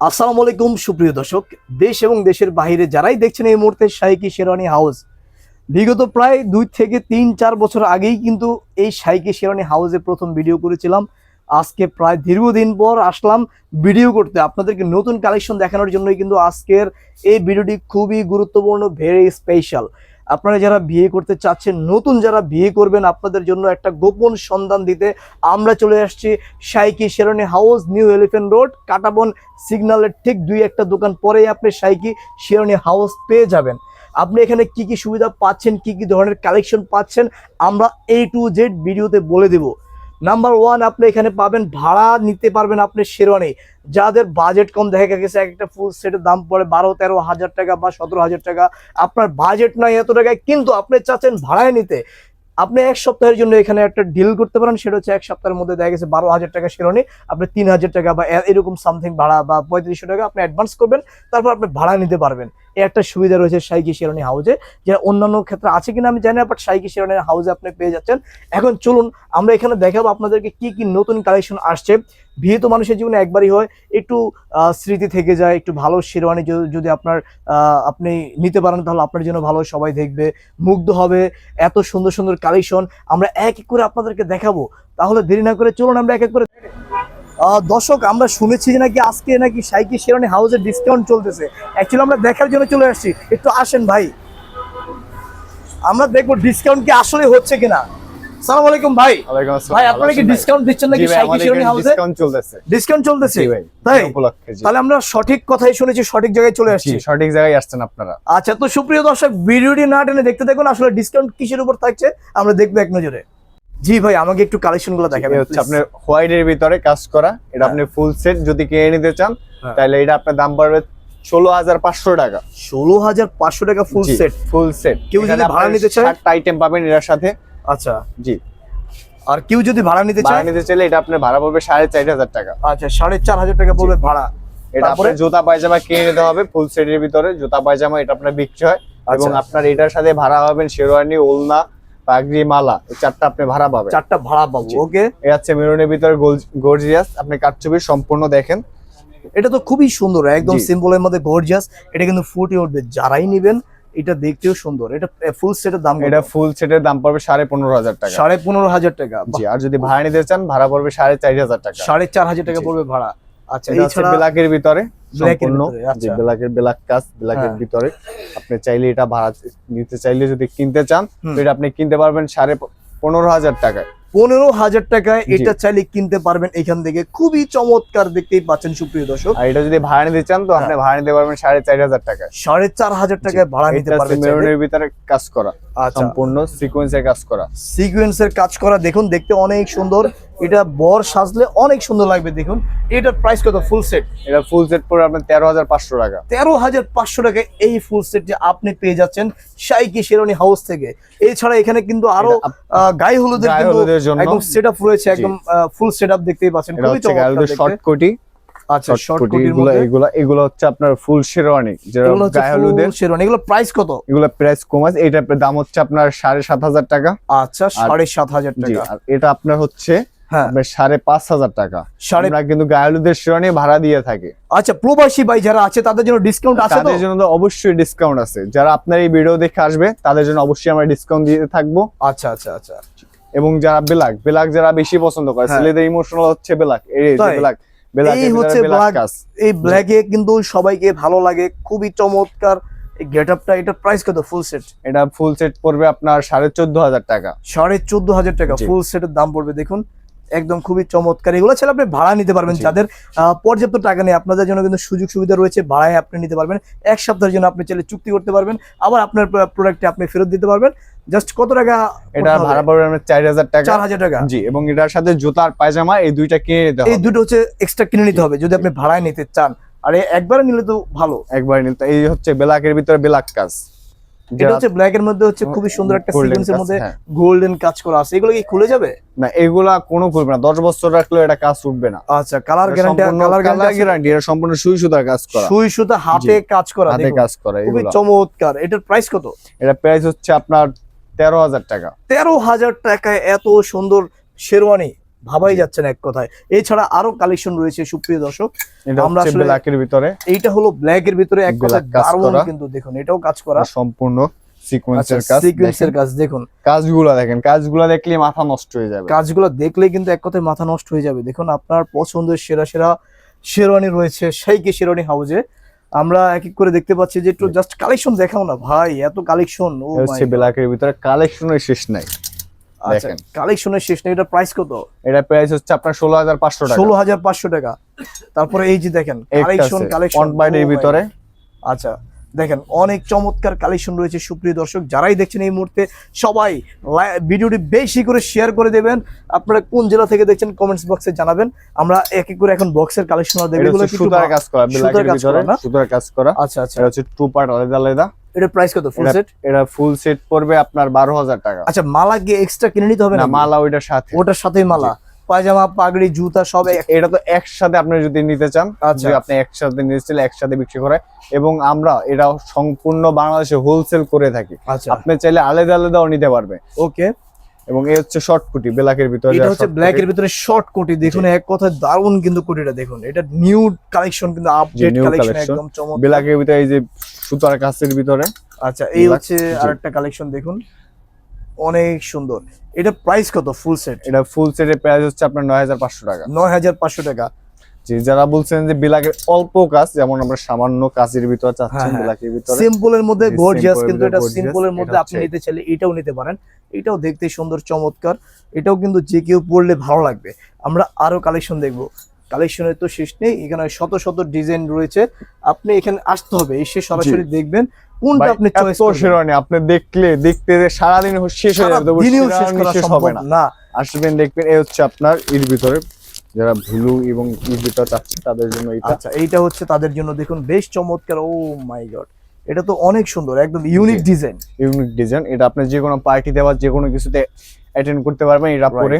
আসসালামু আলাইকুম, সুপ্রিয় দর্শক। দেশ এবং দেশের বাইরে যারাই দেখছেন এই মুহূর্তে শাইকি শেরওয়ানি হাউস। বিগত প্রায় দুই থেকে তিন, চার বছর আগেই কিন্তু এই শাইকি শেরওয়ানি হাউসে প্রথম ভিডিও করেছিলাম। আজকে প্রায় দীর্ঘদিন পর আসলাম ভিডিও করতে। আপনাদেরকে নতুন কালেকশন দেখানোর জন্যই কিন্তু আজকের এই ভিডিওটি খুবই গুরুত্বপূর্ণ ভেরি স্পেশাল আপনারা যারা বিয়ে করতে চাচ্ছেন, নতুন যারা বিয়ে করবেন, আপনাদের জন্য একটা গোপন সন্ধান দিতে আমরা চলে আসছি সাইকি Sherni house New Elephant Road, Katabon সিগন্যালের ঠিক দুই একটা দোকান পরেই আপনি সাইকি শেরনি হাউস পেয়ে যাবেন। আপনি এখানে কি কি সুবিধা পাচ্ছেন, কি কি ধরনের কালেকশন পাচ্ছেন, আমরা এ টু জেড ভিডিওতে বলে দেব। নাম্বার ওয়ান আপনি এখানে পাবেন, ভাড়া নিতে পারবেন আপনি শেরওয়ানি। যাদের বাজেট কম, দেখা গেছে এক একটা ফুল সেটের দাম পড়ে বারো, তেরো হাজার টাকা বা সতেরো হাজার টাকা। আপনার বাজেট নাই এত টাকায়, কিন্তু আপনি চাচ্ছেন ভাড়ায় নিতে। আপনি এক সপ্তাহের জন্য এখানে একটা ডিল করতে পারেন, সেটা হচ্ছে এক সপ্তাহের মধ্যে দেখা গেছে বারো হাজার টাকা শিরোনি আপনি তিন হাজার টাকা বা এরকম সামথিং ভাড়া বা পঁয়ত্রিশশো টাকা আপনি অ্যাডভান্স করবেন, তারপর আপনি ভাড়া নিতে পারবেন। এই একটা সুবিধা রয়েছে সাইকি শিরোনি হাউসে যেটা অন্যান্য ক্ষেত্রে আছে কিনা আমি জানি না বাট সাইকি শিরোনি হাউসে আপনি পেয়ে যাচ্ছেন। এখন চলুন, আমরা এখানে দেখাবো আপনাদেরকে কি কি নতুন কালেকশন আসছে। বিয়ে মানুষের জীবনে একবারই হয়, একটু স্মৃতি থেকে যায়, একটু ভালো শেরওয়ানি যদি- আপনার আপনি নিতে পারেন, তাহলে আপনার জন্য ভালো, সবাই দেখবে, মুগ্ধ হবে, এত সুন্দর সুন্দর কালেকশন আমরা এক এক করে আপনাদেরকে দেখাবো। তাহলে দেরি না করে চলুন, আমরা এক এক করে দর্শক আমরা শুনেছি যে নাকি আজকে নাকি সাইকি শেরওয়ানি হাউসের ডিসকাউন্ট চলতেছে। অ্যাকচুয়ালি আমরা দেখার জন্য চলে আসছি। একটু আসেন ভাই। আমরা দেখব ডিসকাউন্ট কি আসলে হচ্ছে কিনা। সালাম আলাইকুম ভাই। ভাই আপনারা কি ডিসকাউন্ট দিচ্ছেন নাকি সাইকি শেরওয়ানি হাউসে ডিসকাউন্ট চলতেছে। ডিসকাউন্ট চলতেছে? তাই? তাহলে আমরা সঠিক কথাই শুনেছি সঠিক জায়গায় চলে আসছি। সঠিক জায়গায় আসছেন আপনারা। আচ্ছা তো সুপ্রিয় দর্শক ভিডিওটি না টেনে দেখতে দেখুন আসলে ডিসকাউন্ট কিসের উপর থাকছে আমরা দেখব এক নজরে। জি ভাই আমাকে একটু কালেকশনগুলো দেখাবেন হচ্ছে আপনার হোয়াইট এর ভিতরে কাজ করা এটা হ্যাঁ। আপনি ফুল সেট যদি কিনে নিতে চান হ্যাঁ। তাহলে এটা আপনার দাম পড়বে ষোলো হাজার পাঁচশো টাকা। ষোলো হাজার পাঁচশো টাকা ফুল সেট ফুল সেট কেউ যদি ভাড়া নিতে চায়? ষাটটা আইটেম পাবেন এটার সাথে। আচ্ছা। জি। আর কেউ যদি ভাড়া নিতে ভাড়া চায়? নিতে চাইলে এটা আপনার ভাড়া পড়বে সাড়ে চার হাজার টাকা। আচ্ছা সাড়ে চার হাজার টাকা পড়বে ভাড়া। এটা আপনার জুতা পায়জামা কিনে নিতে হবে ফুল সেটের ভিতরে। জুতা পায়জামা এটা আপনার বিক্রি হয়। এবং আচ্ছা। আপনার এটার সাথে ভাড়া পাবেন শেরওয়ানি ওলনা পাগড়ি মালা এই চারটা আপনি ভাড়া পাবেন। চারটা ভাড়া পাবো ওকে? এই হচ্ছে মেরুনের ভিতরে গর্জিয়াস আপনি কাটছবি সম্পূর্ণ দেখেন। এটা তো খুবই সুন্দর একদম জি। সিম্পলের মধ্যে গর্জিয়াস এটা কিন্তু ফুটে উঠবে যারাই নেবেন এটা দেখতেও সুন্দর। এটা ফুল সেটের দাম এটা ফুল সেটের দাম পড়বে সাড়ে পনেরো হাজার টাকা। সাড়ে পনেরো হাজার টাকা জি আর যদি ভাড়া নিতে চান ভাড়া পড়বে সাড়ে চার হাজার টাকা। সাড়ে চার হাজার টাকা পড়বে ভাড়া। আচ্ছা এছাড়া ব্ল্যাকের ভিতরে। সম্পূর্ণ ভিতরে, জি আচ্ছা। ব্ল্যাকের ব্ল্যাক কাজ ব্ল্যাকের। ভিতরে। আপনি চাইলে এটা ভাড়া নিতে চাইলে যদি কিনতে চান এটা আপনি কিনতে পারবেন সাড়ে পনেরো হাজার টাকায়। পনেরো হাজার টাকায় এটা চাইলে কিনতে পারবেন এখান থেকে। খুবই চমৎকার দেখতেই পাচ্ছেন সুপ্রিয় দর্শক। আর এটা যদি ভাড়া নিতে চান তো আপনি হ্যাঁ। ভাড়া নিতে পারবেন সাড়ে চার হাজার টাকায়। সাড়ে চার হাজার টাকায় ভাড়া নিতে পারবেন ভিতরে কাজ করা। সম্পূর্ণ সিকোয়েন্সের কাজ করা। সিকোয়েন্সের কাজ করা দেখুন দেখতে অনেক সুন্দর। এটা বর সাজলে অনেক সুন্দর লাগবে দেখুন। এটার প্রাইস কত? ফুল সেট এটা ফুল সেট পড়বে আপনার তেরো হাজার পাঁচশো টাকা। তেরো হাজার পাঁচশো টাকায় এই ফুল সেটটি আপনি পেয়ে যাচ্ছেন সাইকি শেরনি হাউস থেকে। এছাড়া এখানে কিন্তু আরও গায়ে হলুদের জন্য। একদম সেট আপ রয়েছে একদম ফুল সেট আপ দেখতেই পাচ্ছেন। শর্ট কোটি আচ্ছা শর্ট শর্ট কোটি কোটির এগুলো মধ্যে? এগুলো এগুলো হচ্ছে আপনার ফুল শেরওয়ানি যেটা গায়ে হলুদের। শেরওয়ানি এগুলো প্রাইস কত? এগুলো প্রাইস কম আছে এটার দাম হচ্ছে আপনার সাড়ে সাত হাজার টাকা। আচ্ছা সাড়ে সাত হাজার জি টাকা। আর এটা আপনার হচ্ছে হ্যাঁ। সাড়ে পাঁচ হাজার টাকা। আমরা কিন্তু ভাড়া দিয়ে থাকি। আচ্ছা প্রবাসী ভাই যারা আছে তাদের জন্য ডিসকাউন্ট আছে তাদের জন্য অবশ্যই ডিসকাউন্ট আছে। যারা আপনার এই ভিডিও দেখে আসবে তাদের জন্য অবশ্যই আমরা ডিসকাউন্ট দিয়ে থাকব। আচ্ছা আচ্ছা আচ্ছা। এবং যারা ব্ল্যাক যারা বেশি পছন্দ করে হ্যাঁ। ছেলেদের ইমোশনাল হচ্ছে এই তাই? এই হচ্ছে। এই ব্ল্যাকে কিন্তু সবাইকে ভালো লাগে খুবই চমৎকার। এই গেট আপটা এটা প্রাইস কত? ফুল সেট এটা ফুল সেট পড়বে আপনার সাড়ে চোদ্দ হাজার টাকা। সাড়ে চোদ্দ হাজার টাকা ফুল সেটের দাম পড়বে দেখুন। একদম খুবই চমৎকার। এগুলো ছেলে আপনি ভাড়া নিতে পারবেন যাদের পর্যাপ্ত টাকা নেই আপনাদের জন্য কিন্তু সুযোগ সুবিধা রয়েছে ভাড়ায় আপনি নিতে পারবেন। এক সপ্তাহের জন্য আপনি চাইলে চুক্তি করতে পারবেন। আবার আপনার প্রোডাক্টে আপনি ফেরত দিতে পারবেন। জাস্ট কত টাকা এটা ভাড়া পড়বে আপনার চার হাজার টাকা। চার হাজার টাকা। জি এবং এটার সাথে জুতার পায়জামা এই দুইটা কিনে নিতে এই হবে। দুটো হচ্ছে এক্সট্রা কিনে নিতে হবে যদি আপনি ভাড়ায় নিতে চান। আর এই একবারে নিলে তো ভালো। একবার নিতে এই হচ্ছে ব্ল্যাকের ভিতরে ব্ল্যাক কাজ। এটা হচ্ছে ব্ল্যাক এর মধ্যে হচ্ছে খুবই সুন্দর একটা সিকোয়েন্সের মধ্যে হ্যাঁ। গোল্ডেন কাজ করা আছে। এগুলো কি খুলে যাবে? না এগুলা কোনো খুলবে না। দশ বছর রাখলেও এটা কাজ উঠবে না। আচ্ছা কালার গ্যারান্টি কালার গ্যারান্টি এটা সম্পূর্ণ সুই সুতার কাজ করা। সুই সুতা হাতে কাজ করা হাতে কাজ করা খুবই চমৎকার। এটার প্রাইস কত? এটা প্রাইস হচ্ছে আপনার তেরো হাজার টাকা। তেরো হাজার টাকায় এত সুন্দর শেরওয়ানি ভাবাই যাচ্ছে না এক কথায়। এছাড়া আরও কালেকশন রয়েছে সুপ্রিয় দর্শক। আমরা আসলে- ব্ল্যাকের ভিতরে। এইটা হলো ব্ল্যাক এর ভিতরে এক কথা দারুণ কিন্তু দেখুন এটাও কাজ করা। সম্পূর্ণ সিকোয়েন্সের আচ্ছা কাজ। সিকোয়েন্সের কাজ দেখুন। কাজগুলো দেখেন কাজগুলো দেখলে মাথা নষ্ট হয়ে যাবে। কাজগুলো দেখলে কিন্তু এক কথায় মাথা নষ্ট হয়ে যাবে। দেখুন আপনার পছন্দের সেরা সেরা শেরওয়ানি রয়েছে সেই সেইকে শেরওয়ানি হাউজে। আমরা এক এক করে দেখতে পাচ্ছি যে একটু জাস্ট কালেকশন দেখাও না ভাই এত কালেকশন ও মাই হচ্ছে ব্ল্যাকের ভিতরে কালেকশনের শেষ নাই। আচ্ছা কালেকশনের শেষ নেই এটা প্রাইস কত? এটা প্রাইস হচ্ছে আপনার ষোলো হাজার পাঁচশো টাকা। ষোলো হাজার পাঁচশো টাকা। তারপরে এই যে দেখেন কালেকশন কালেকশন ফ্রন্ট বাইডের ভিতরে। আচ্ছা। দেখেন অনেক চমৎকার কালেকশন রয়েছে সুপ্রিয় দর্শক। যারাই দেখছেন এই মুহূর্তে সবাই ভিডিওটি বেশি করে শেয়ার করে দেবেন। আপনারা কোন জেলা থেকে দেখছেন কমেন্টস বক্সে জানাবেন। আমরা এক এক করে এখন বক্সের কালেকশন দেখব সুতার কাজ করা সুতার কাজ করা না? সুতার কাজ করা। আচ্ছা আচ্ছা। এটা হচ্ছে টু পার্ট আলাদা আলাদা এটা প্রাইস কত ফুল সেট এটা ফুল সেট পড়বে আপনার বারো হাজার টাকা। আচ্ছা মালা কি এক্সট্রা কিনে নিতে হবে না না মালা ওইটার সাথে। ওটার সাথেই মালা? পায়জামা পাগড়ি জুতা সব এটা তো একসাথে আপনি যদি নিতে চান আচ্ছা। আপনি একসাথে নিতে চাইলে একসাথে বিক্রি করে এবং আমরা এটা সম্পূর্ণ বাংলাদেশে হোলসেল করে থাকি। আচ্ছা। আপনি চাইলে আলাদা আলাদাও নিতে পারবে। ওকে। এবং এই হচ্ছে শর্ট কুটি ব্ল্যাকের ভিতরে এটা হচ্ছে short ব্ল্যাক এর ভিতরে শর্ট কোটি দেখুন এক কথায় দারুণ কিন্তু কোটিটা দেখুন। এটা নিউ কালেকশন কিন্তু আপডেট কালেকশন। একদম চমৎকার। ব্ল্যাকের ভিতরে এই যে সুতার কাছের ভিতরে। আচ্ছা এই হচ্ছে। আরেকটা কালেকশন দেখুন। অনেক সুন্দর। এটা প্রাইস কত ফুল সেট এটা ফুল সেটের প্রাইস হচ্ছে আপনার নয় হাজার পাঁচশো টাকা। নয় হাজার পাঁচশো টাকা। যে যারা বলছেন যে বিলাকের অল্প কাজ যেমন আমরা সামান্য কাজের ভিতরে চাচ্ছেন হ্যাঁ, হ্যাঁ। ব্ল্যাকের ভিতরে। সিম্পলের মধ্যে গর্জিয়াস কিন্তু এটা সিম্পলের মধ্যে আপনি নিতে চাইলে এটাও নিতে পারেন। এটাও দেখতে সুন্দর চমৎকার। এটাও কিন্তু যে কেউ পড়লে ভালো লাগবে। আমরা আরও কালেকশন দেখব। কালেকশনের তো শেষ নেই। এখানে শত শত ডিজাইন রয়েছে। আপনি এখানে আসতে হবে। এসে সরাসরি দেখবেন। কোনটা আপনি চয়েস শেরওয়ানি আপনি দেখলে দেখতে যে সারাদিন শেষ হয়ে যাবে দিনেও শেষ করা সম্ভব না। আসবেন দেখবেন এই হচ্ছে আপনার এর ভিতরে যারা ব্লু এবং ভিতরে চাচ্ছে তাদের জন্য এটা আচ্ছা এইটা হচ্ছে তাদের জন্য দেখুন বেশ চমৎকার ও মাই গড এটা তো অনেক সুন্দর একদম ইউনিক ডিজাইন ইউনিক ডিজাইন এটা আপনি যে কোনো পার্টিতে বা যে কোনো কিছুতে অ্যাটেন্ড করতে পারবেন এটা. পরে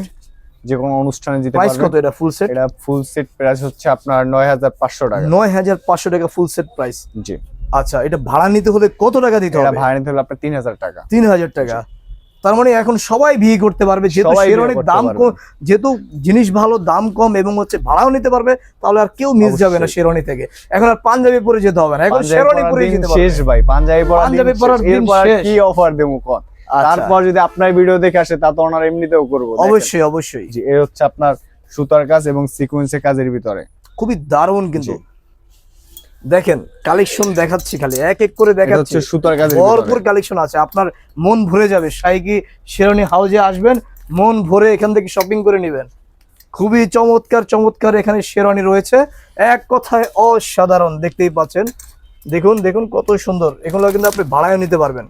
যে কোনো অনুষ্ঠানে যেতে প্রাইস কত এটা ফুল সেট এটা ফুল সেট প্রাইস হচ্ছে আপনার নয় হাজার পাঁচশো টাকা। নয় হাজার পাঁচশো টাকা ফুল সেট প্রাইস জি। আচ্ছা এটা ভাড়া নিতে হলে কত টাকা দিতে হবে? ভাড়া নিতে হলে আপনার তিন হাজার টাকা। তিন হাজার টাকা। তার মানে এখন সবাই বিয়ে করতে পারবে যেহেতু শেরওয়ানির করতে দাম কম যেহেতু জিনিস ভালো দাম কম এবং হচ্ছে ভাড়াও নিতে পারবে তাহলে আর কেউ মিস যাবে না। শেরওয়ানি থেকে। এখন আর পাঞ্জাবি পরে যেতে হবে না এখন শেরওয়ানি পরে যেতে পারবে। শেষ ভাই পাঞ্জাবি পরার পাঞ্জাবি পরার দিন। কি অফার দেবো কন? আচ্ছা, তারপর যদি আপনার ভিডিও দেখে আসে তা তো ওনার এমনিতেও করব অবশ্যই অবশ্যই। এই হচ্ছে আপনার সুতার কাজ এবং সিকোয়েন্সের কাজের ভিতরে। খুবই দারুণ কিন্তু। দেখেন কালেকশন দেখাচ্ছি খালি এক এক করে দেখাচ্ছি। সুতার কাজের ভরপুর কালেকশন আছে আপনার মন ভরে যাবে। সাইকি শেরনি হাউজে আসবেন মন ভরে এখান থেকে শপিং করে নেবেন। খুবই চমৎকার চমৎকার এখানে শেরওয়ানি রয়েছে। এক কথায় অসাধারণ দেখতেই পাচ্ছেন। দেখুন দেখুন কত সুন্দর। এগুলো কিন্তু আপনি ভাড়ায় নিতে পারবেন।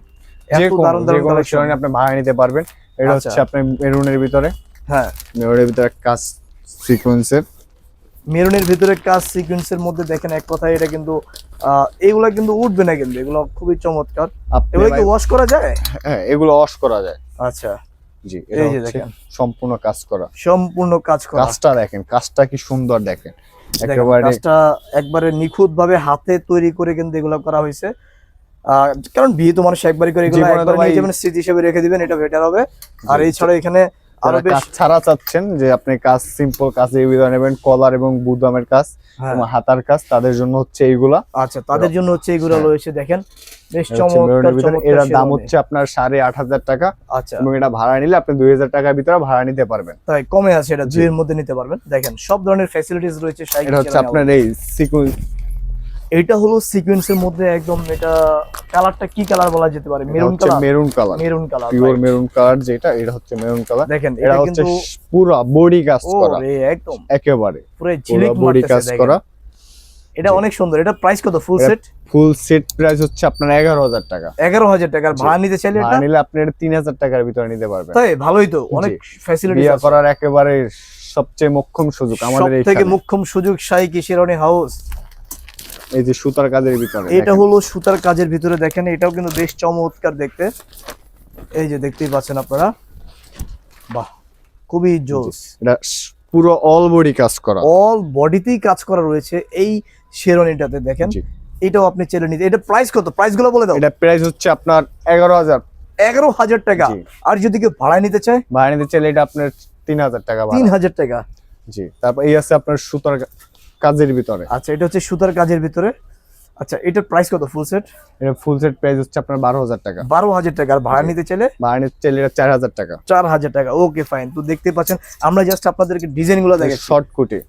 এত কোনো দারুণ দারুণ কালেকশন আপনি ভাড়া নিতে পারবেন। এটা আচ্ছা। হচ্ছে আপনার মেরুনের ভিতরে। হ্যাঁ। মেরুনের ভিতরে কাজ সিকোয়েন্সের মেরুনের ভিতরে কাজ সিকোয়েন্সের মধ্যে দেখেন এক কথায় এটা কিন্তু এগুলা কিন্তু উঠবে না কিন্তু এগুলো খুবই চমৎকার। এগুলো কি ওয়াশ করা যায়? হ্যাঁ এগুলো ওয়াশ করা যায়। আচ্ছা। জি এই যে দেখেন। সম্পূর্ণ কাজ করা। সম্পূর্ণ কাজ করা। কাজটা দেখেন কাজটা কি সুন্দর দেখেন। একেবারে কাজটা একবারে নিখুঁত ভাবে হাতে তৈরি করে কিন্তু এগুলো করা হয়েছে। কারণ বিয়ে তো মানুষ একবারই করে এগুলো জীবনে তো একবার নিয়ে যাবেন স্মৃতি হিসেবে রেখে দিবেন এটা বেটার হবে। আর এছাড়া এখানে আরও বেশ কাজ ছাড়া চাচ্ছেন যে আপনি কাজ সিম্পল কাজের ভিতরে নেবেন কলার এবং বুদামের কাজ হ্যাঁ, হাতার কাজ তাদের জন্য হচ্ছে এইগুলা। আচ্ছা তাদের জন্য হচ্ছে এগুলো হ্যাঁ। রয়েছে দেখেন। বেশ এটা চমৎকার এটার দাম হচ্ছে আপনার সাড়ে আট হাজার টাকা আচ্ছা। এবং এটা ভাড়া নিলে আপনি দুই হাজার টাকার ভিতরে ভাড়া নিতে পারবেন। তাই কমে আছে এটা। দুইয়ের মধ্যে নিতে পারবেন। দেখেন সব ধরনের ফ্যাসিলিটিস রয়েছে এটা হচ্ছে আপনার এই সিকুয়েন্স এটা হলো সিকোয়েন্সের মধ্যে একদম এটা কালারটা কি কালার বলা যেতে পারে? Maroon colour maroon colour maroon colour pure maroon colour যেটা এটা হচ্ছে মেরুন কালার দেখেন এটা হচ্ছে কিন্তু পুরো বডি কাজ করা। একদম। একেবারে। পুরো ঝিলিক বডি কাজ করা। এটা অনেক সুন্দর। এটা প্রাইস কত? Full set full set price হচ্ছে আপনার এগারো হাজার টাকা। এগারো হাজার টাকার। ভাড়া নিতে চাইলে এটা? ভাড়া নিলে আপনি এটা তিন হাজার টাকার ভিতরে নিতে পারবেন। তাই? ভালোই তো। অনেক ফ্যাসিলিটি বিয়ে করার একেবারে সবচেয়ে মোক্ষম সুযোগ আমাদের থেকে। মুখ্যম সুযোগ সাই কিশোরণী হাউস এই যে সুতার কাজের ভিতরে এটা হলো সুতার কাজের ভিতরে দেখেন এটাও কিন্তু বেশ চমৎকার দেখতে। এই যে দেখতেই পাচ্ছেন আপনারা। বাহ খুবই জোস। এটা পুরো অল বডি কাজ করা। অল বডিতেই কাজ করা রয়েছে এই শেরওয়ানিটাতে দেখেন। এটাও আপনি চেলে নিতে এটা প্রাইস কত? প্রাইসগুলো বলে দাও। এটা প্রাইস হচ্ছে আপনার এগারো হাজার। এগারো হাজার টাকা। আর যদি কেউ ভাড়ায় নিতে চায়? ভাড়া নিতে চাইলে এটা আপনার তিন হাজার টাকা তিন ভাড়া হাজার টাকা। জি তারপর এই আছে আপনার সুতার কাজের ভিতরে। আচ্ছা এটা হচ্ছে সুতার কাজের ভিতরে। আচ্ছা এটার প্রাইস কত ফুল সেট এটা ফুল সেট প্রাইস হচ্ছে আপনার বারো হাজার টাকা। বারো হাজার টাকা। আর ভাড়া নিতে চাইলে? ভাড়া নিতে চাইলে এটা চার হাজার টাকা। চার হাজার টাকা। ওকে ফাইন তো দেখতে পাচ্ছেন আমরা জাস্ট আপনাদেরকে ডিজাইনগুলো দেখাচ্ছি। শর্ট কোটে।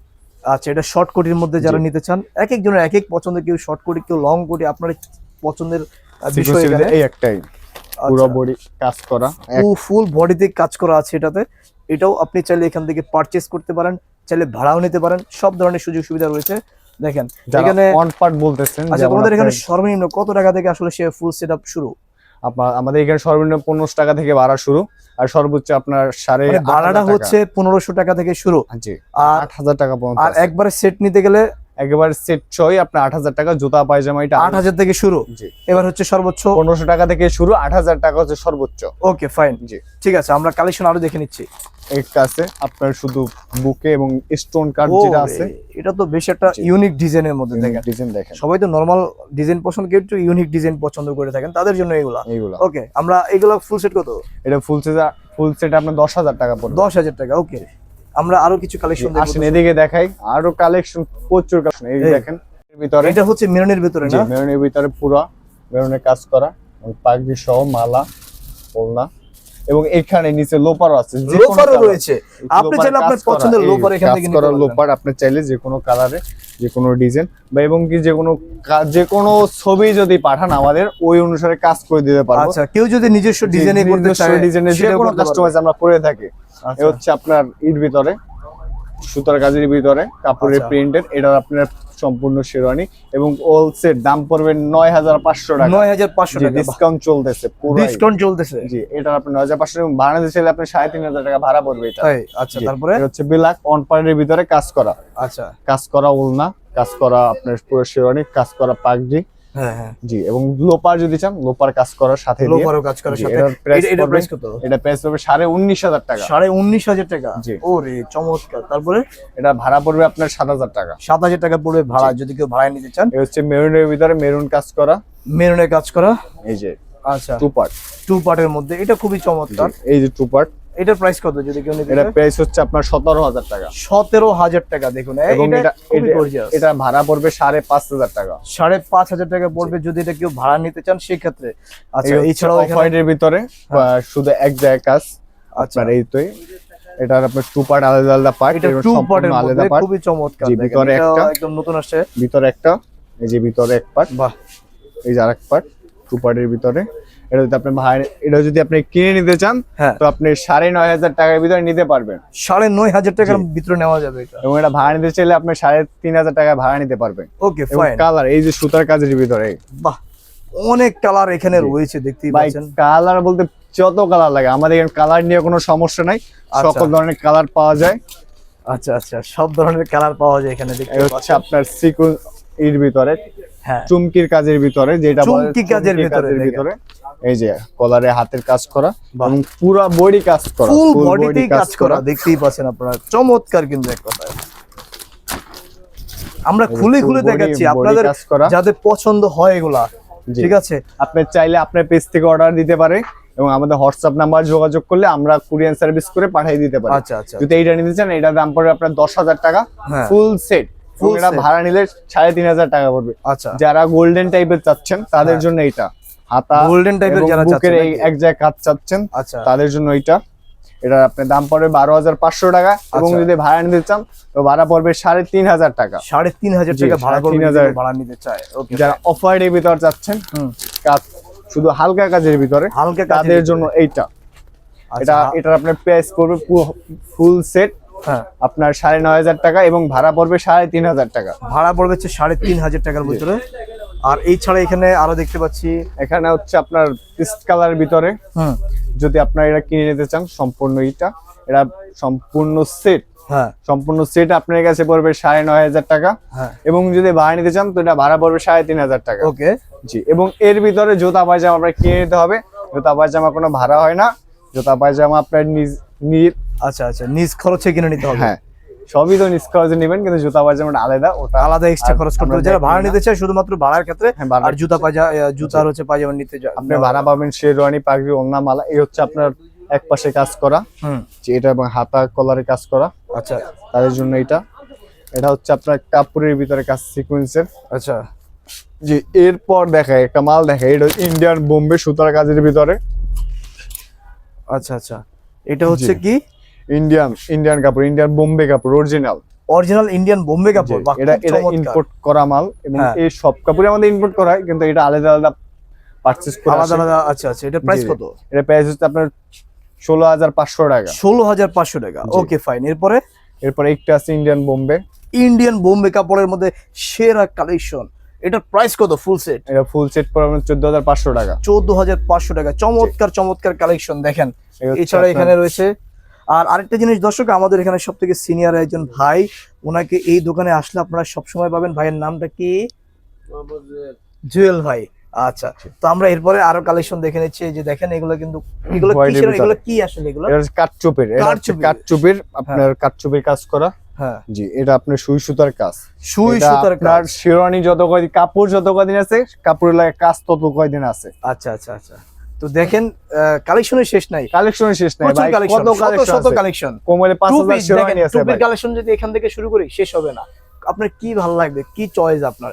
আচ্ছা এটা শর্ট কোটির মধ্যে যারা নিতে চান এক একজনের এক এক পছন্দ কেউ শর্ট কোটি কেউ লং কোটি আপনার পছন্দের বিষয় এই একটাই। পুরো আচ্ছা। বডি কাজ করা ফুল বডিতে কাজ করা আছে এটাতে। এটাও আপনি চাইলে এখান থেকে পারচেস করতে পারেন। চাইলে ভাড়াও নিতে পারেন। সব ধরনের সুযোগ সুবিধা রয়েছে। দেখেন এখানে অন পার্ট বলতেছেন আচ্ছা তোমাদের এখানে সর্বনিম্ন কত টাকা থেকে আসলে সে ফুল সেট শুরু? আমাদের এখানে সর্বনিম্ন পনেরোশো টাকা থেকে ভাড়া শুরু আর সর্বোচ্চ আপনার সাড়ে মানে ভাড়াটা হচ্ছে পনেরোশো টাকা থেকে শুরু। জি আট হাজার টাকা পর্যন্ত আর। একবারে সেট নিতে গেলে একেবারে সেট ছয় আপনার আট হাজার টাকা জুতা পায়জামা এটা আট হাজার থেকে শুরু। জি। এবার হচ্ছে সর্বোচ্চ? পনেরোশো টাকা থেকে শুরু আট হাজার টাকা হচ্ছে সর্বোচ্চ। ওকে ফাইন জি। ঠিক আছে আমরা কালেকশন আরও দেখে নিচ্ছি। একটা আছে আপনার শুধু বুকে এবং স্টোন কাট যেটা আছে। এটা তো বেশ একটা ইউনিক ডিজাইনের মধ্যে দেখেন। ডিজাইন দেখেন। সবাই তো নর্মাল ডিজাইন পছন্দ কেউ একটু ইউনিক ডিজাইন পছন্দ করে থাকেন তাদের জন্য এগুলা। এইগুলা। ওকে আমরা এগুলো ফুল সেট কত? এটা ফুল সেট ফুল সেট আপনার দশ হাজার টাকা পড়বে। দশ হাজার টাকা ওকে। আমরা আরও কিছু কালেকশন আসেন এদিকে দেখাই। আরও কালেকশন প্রচুর কালেকশন এই। দেখেন এর ভিতরে। এটা হচ্ছে মেরুনের ভিতরে না? মেরুনের ভিতরে পুরো মেরুনের কাজ করা। পাগড়ি সহ মালা ওলনা এবং এখানে নিচে লোপারও আছে যে কোনো লোফারও colour। রয়েছে আপনি লোপার চাইলে আপনার পছন্দের লোফার এখান থেকে করা লোপার আপনি চাইলে যে কোনো কালারে যে কোনো ডিজাইন বা এবং কি যে কোনো যে কোনো ছবি যদি পাঠান আমাদের ওই অনুসারে কাজ করে দিতে পারব আচ্ছা কেউ যদি নিজস্ব ডিজাইনে করতে চায় ডিজাইনের যে কোনো কাস্টমাইজ আমরা করে থাকি এ আচ্ছা। হচ্ছে আপনার ইট ভিতরে সুতার কাজের ভিতরে কাপড়ের আচ্ছা। প্রিন্টেড এটা আপনার সম্পূর্ণ শেরওয়ানি এবং অল সেট দাম পড়বে নয় হাজার পাঁচশো টাকা। নয় হাজার পাঁচশো টাকা। ডিসকাউন্ট চলতেছে পুরো ডিসকাউন্ট চলতেছে। জি এটা আপনার নয় হাজার পাঁচশো এবং বানাতে চাইলে আপনি সাড়ে তিন হাজার টাকা ভাড়া পড়বে এটা। আচ্ছা তারপরে? এটা হচ্ছে বিলাক অন পার্টের ভিতরে কাজ করা। আচ্ছা। কাজ করা ওলনা কাজ করা আপনার পুরো শেরওয়ানি কাজ করা পাগড়ি হ্যাঁ হ্যাঁ। জি এবং লোপার যদি চান লোপার কাজ করার সাথে দিয়ে লোফারও কাজ করার সাথে। এটা- প্রাইস কত? এটা প্রাইস পড়বে সাড়ে উনিশ হাজার টাকা। সাড়ে উনিশ হাজার টাকা? জি। ওরে চমৎকার। তারপরে? এটা ভাড়া পড়বে আপনার সাত হাজার টাকা। সাত হাজার টাকা পড়বে ভাড়া যদি কেউ ভাড়ায় নিতে চান। এই হচ্ছে মেরুনের ভিতরে মেরুন কাজ করা। মেরুনের কাজ করা? এই যে আচ্ছা। টু পার্ট টু পার্টের মধ্যে। এটা খুবই চমৎকার। এই যে টু পার্ট এটার প্রাইস কত যদি কেউ নিতে এটা প্রাইস হচ্ছে আপনার সতেরো হাজার টাকা। সতেরো হাজার টাকা দেখুন এবং এটা এটা এটা-। এটা ভাড়া পড়বে সাড়ে পাঁচ হাজার টাকা। সাড়ে পাঁচ হাজার টাকা পড়বে যদি এটা কেউ ভাড়া নিতে চান সেক্ষেত্রে। আচ্ছা এছাড়াও হোয়াইটের ভিতরে বা শুধু এক জায়গায় কাজ আচ্ছা। আপনার এই তো এটার আপনার টু পার্ট আলাদা আলাদা পার্ট এটা টু পার্টের আলাদা পার্ট খুবই চমৎকার ভিতরে একটা। একদম নতুন আসছে। ভিতরে একটা এই যে ভিতরে এক পার্ট বাহ। এই যে আরেক পার্ট টু পার্টের ভিতরে। এটা যদি আপনি ভাড়া এটা যদি আপনি কিনে নিতে চান হ্যাঁ। তো আপনি সাড়ে নয় হাজার টাকার ভিতরে নিতে পারবেন। সাড়ে নয় হাজার টাকার ভিতরে নেওয়া যাবে এটা। এবং এটা ভাড়া নিতে চাইলে আপনি সাড়ে তিন হাজার টাকা ভাড়া নিতে পারবেন। ওকে ফাইন কালার এই যে সুতার কাজের ভিতরে। বাহ অনেক কালার এখানে রয়েছে দেখতেই পাচ্ছেন। কালার বলতে যত কালার লাগে আমাদের এখানে কালার নিয়ে কোনো সমস্যা নাই। আচ্ছা। সকল ধরনের কালার পাওয়া যায়। আচ্ছা আচ্ছা সব ধরনের কালার পাওয়া যায় এখানে দেখতে পাচ্ছেন। আপনার সিকুন এর ভিতরে হ্যাঁ। চুমকির কাজের ভিতরে যেটা চুমকি কাজের। ভিতরে। এই যে কলারে হাতের কাজ করা। এবং পুরো বডি কাজ করা ফুল বডিতেই কাজ করা। দেখতেই পাচ্ছেন আপনারা। চমৎকার কিন্তু এক কথা আমরা খুলে খুলে দেখাচ্ছি আপনাদের। যাদের পছন্দ হয় এগুলা ঠিক আছে? আপনি চাইলে আপনার পেজ থেকে অর্ডার দিতে পারে এবং আমাদের হোয়াটসঅ্যাপ নাম্বার যোগাযোগ করলে আমরা কুরিয়ার সার্ভিস করে পাঠিয়ে দিতে পারি। আচ্ছা আচ্ছা যদি এইটা নিতে চান এটার দাম পড়বে আপনার দশ হাজার টাকা। হ্যাঁ। ফুল সেট Full এটা ভাড়া নিলে সাড়ে তিন হাজার টাকা পড়বে। আচ্ছা। যারা গোল্ডেন টাইপের চাচ্ছেন তাদের হ্যাঁ। জন্য এইটা। হাতা এর এবং যারা চাচ্ছেন এই এক জায়গায় কাজ চাচ্ছেন আচ্ছা। তাদের জন্য এইটা। এটা আপনার দাম পড়বে বারো হাজার পাঁচশো টাকা এবং আচ্ছা। যদি ভাড়া নিতে চান তো ভাড়া পড়বে সাড়ে তিন হাজার টাকা। সাড়ে তিন হাজার টাকা ভাড়া তিন হাজার। ভাড়া নিতে চায়। যারা অফার এর ভিতর চাচ্ছেন হুম। কাজ শুধু হালকা কাজের ভিতরে হালকা কাজের জন্য এইটা। আচ্ছা, এটা এটার আপনার প্রাইস পড়বে ফুল সেট হ্যাঁ। আপনার সাড়ে নয় হাজার টাকা এবং ভাড়া পড়বে সাড়ে তিন হাজার টাকা। ভাড়া পড়বে হচ্ছে সাড়ে তিন হাজার টাকার ভিতরে। আর এই ছাড়া এখানে আরও দেখতে পাচ্ছি এখানে হচ্ছে আপনার পিস্ট কালার ভিতরে। যদি আপনার এটা কিনে নিতে চান সম্পূর্ণ এটা। এটা সম্পূর্ণ সেট হ্যাঁ। সম্পূর্ণ সেট আপনার কাছে পড়বে সাড়ে নয় হাজার টাকা। হ্যাঁ। এবং যদি ভাড়া নিতে চান তো এটা ভাড়া পড়বে সাড়ে তিন হাজার টাকা। ওকে। জি এবং এর ভিতরে জুতা পায়জামা আপনার কিনে নিতে হবে। জুতা পায়জামা কোনো ভাড়া হয় না। জুতা পায়জামা আপনার নিজ নিজ আচ্ছা আচ্ছা। নিজ খরচে কিনে নিতে হবে। হ্যাঁ। সবই তো নিজ খরচে নেবেন কিন্তু জুতা পায়জামাটা আলাদা ওটা আলাদা এক্সট্রা খরচ করতে হবে। যারা ভাড়া নিতে চায় শুধুমাত্র ভাড়ার ক্ষেত্রে হ্যাঁ, আর জুতা পাজা জুতার হচ্ছে পায়জামা নিতে আপনি ভাড়া পাবেন শেরওয়ানি পাগড়ি ওন্না মালা এই হচ্ছে আপনার এক পাশে কাজ করা। হুম। যে এটা এবং হাতা কলারে কাজ করা। আচ্ছা। তাদের জন্য এটা। এটা হচ্ছে আপনার কাপড়ের ভিতরে কাজ সিকোয়েন্সের আচ্ছা। যে এরপর দেখায় একটা মাল দেখায় এটা ইন্ডিয়ান বোম্বে সুতার কাজের ভিতরে। আচ্ছা আচ্ছা। এটা হচ্ছে কি? ইন্ডিয়ান ইন্ডিয়ান কাপড় ইন্ডিয়ান বোম্বে কাপড় অরিজিনাল অরিজিনাল ইন্ডিয়ান বোম্বে কাপড় এটা এটা ইম্পোর্ট করা মাল এবং হ্যাঁ। এই সব কাপড়ে আমাদের ইম্পোর্ট করা হয় কিন্তু এটা আলাদা আলাদা পারচেজ করা আলাদা আলাদা আচ্ছা আচ্ছা এটা প্রাইস। কত? এটা প্রাইস হচ্ছে আপনার ষোলো হাজার পাঁচশো টাকা। ষোলো হাজার পাঁচশো টাকা ওকে ফাইন এরপরে? এরপরে একটা আছে ইন্ডিয়ান বোম্বে ইন্ডিয়ান বোম্বে কাপড়ের মধ্যে সেরা কালেকশন এটার প্রাইস কত ফুল সেট এটা ফুল সেট হাজার পাঁচশো টাকা। চোদ্দ হাজার পাঁচশো টাকা চমৎকার চমৎকার কালেকশন দেখেন। এছাড়া এখানে রয়েছে আর আরেকটা জিনিস দর্শক আমাদের এখানে সব থেকে সিনিয়র একজন ভাই ওনাকে এই দোকানে আসলে আপনারা সবসময় পাবেন। ভাইয়ের নামটা কি? জুয়েল ভাই। আচ্ছা তো আমরা এরপরে আরও কালেকশন দেখে নিচ্ছি। যে দেখেন এগুলো কিন্তু এগুলো কিসের এগুলো কি আসলে এগুলো? এটা হচ্ছে কাঠচুপের আপনার কাঠচুপির কাজ করা। হ্যাঁ। জি এটা আপনার সুই সুতার কাজ। সুই সুতার কাজ। শেরওয়ানি যত কয়দিন কাপড় যত কয়দিন আছে কাপড়ের লাগে কাজ তত কয়দিন আছে। আচ্ছা আচ্ছা আচ্ছা। তো দেখেন কালেকশনের শেষ নাই। কালেকশনের শেষ নাই ভাই কত কালেকশন শত কালেকশন কোমলে পাঁচ টু হাজার পিস শেরওয়ানি আছে ভাই। কালেকশন যদি এখান থেকে শুরু করি শেষ হবে না। আপনার কি ভালো লাগবে? কি চয়েস আপনার?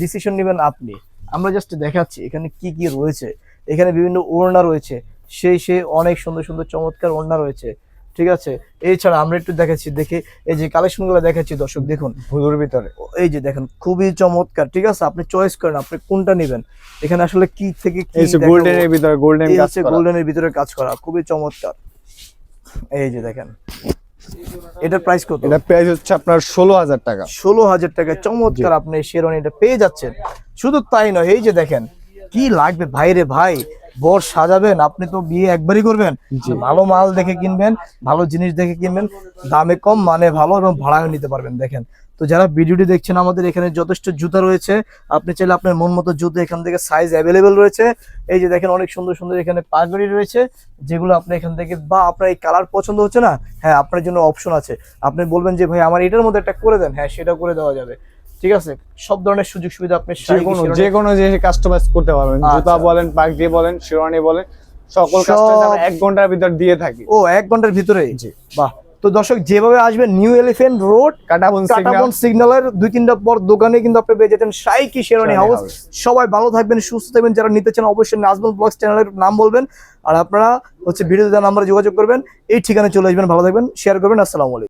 ডিসিশন নেবেন আপনি। আমরা জাস্ট দেখাচ্ছি এখানে কি কি রয়েছে। এখানে বিভিন্ন ওড়না রয়েছে। সেই সেই অনেক সুন্দর সুন্দর চমৎকার ওড়না রয়েছে। ঠিক আছে? এছাড়া আমরা একটু দেখাচ্ছি দেখে এই যে কালেকশনগুলো দেখাচ্ছি দর্শক দেখুন। ভুলুর ভিতরে। এই যে দেখেন খুবই চমৎকার ঠিক আছে? আপনি চয়েস করেন আপনি কোনটা নেবেন? এখানে আসলে কি থেকে কি? গোল্ডেন এর ভিতরে গোল্ডেন কাজ করা। গোল্ডেনের ভিতরে কাজ করা খুবই চমৎকার। এই যে দেখেন এটার প্রাইস কত? এটা প্রাইস হচ্ছে আপনার ষোলো হাজার টাকা। ষোলো হাজার টাকা চমৎকার আপনি শেরওয়ানিটা পেয়ে যাচ্ছেন। শুধু তাই নয় এই যে দেখেন কি লাগবে? ভাইরে ভাই বর সাজাবেন আপনি তো বিয়ে একবারই করবেন। ভালো মাল দেখে কিনবেন ভালো জিনিস দেখে কিনবেন দামে কম মানে ভালো এবং ভাড়াও নিতে পারবেন দেখেন। তো যারা ভিডিওটি দেখছেন আমাদের এখানে যথেষ্ট জুতা রয়েছে। আপনি চাইলে আপনার মন মতো জুতো এখান থেকে সাইজ অ্যাভেলেবেল রয়েছে। এই যে দেখেন অনেক সুন্দর সুন্দর এখানে পাগড়ি রয়েছে যেগুলো আপনি এখান থেকে বা আপনার এই কালার পছন্দ হচ্ছে না? হ্যাঁ আপনার জন্য অপশন আছে। আপনি বলবেন যে ভাই আমার এটার মধ্যে একটা করে দেন। হ্যাঁ সেটা করে দেওয়া যাবে। ঠিক আছে? সব ধরনের সুযোগ সুবিধা আপনি যে কোনো যে কোনো জিনিস কাস্টমাইজ করতে পারবেন। আচ্ছা। জুতা বলেন পাগড়ি বলেন শেরওয়ানি বলেন সকল কাস্টমাইজ এক ঘণ্টার ভিতর দিয়ে থাকি। ও এক ঘণ্টার ভিতরে জি। বাহ। তো দর্শক যেভাবে আসবেন New Elephant Road Katabon Katabon সিগন্যালের দুই তিনটা পর দোকানে কিন্তু আপনি পেয়ে যেতেন সাইকি শেরওয়ানি শেরওয়ানি হাউস হাউস। সবাই ভালো থাকবেন সুস্থ থাকবেন। যারা নিতে চান অবশ্যই নাজমুল ব্লগস চ্যানেলের নাম বলবেন। আর আপনারা হচ্ছে ভিডিওতে নাম্বারে যোগাযোগ করবেন। এই ঠিকানায় চলে আসবেন ভালো থাকবেন শেয়ার করবেন। আসসালামু আলাইকুম।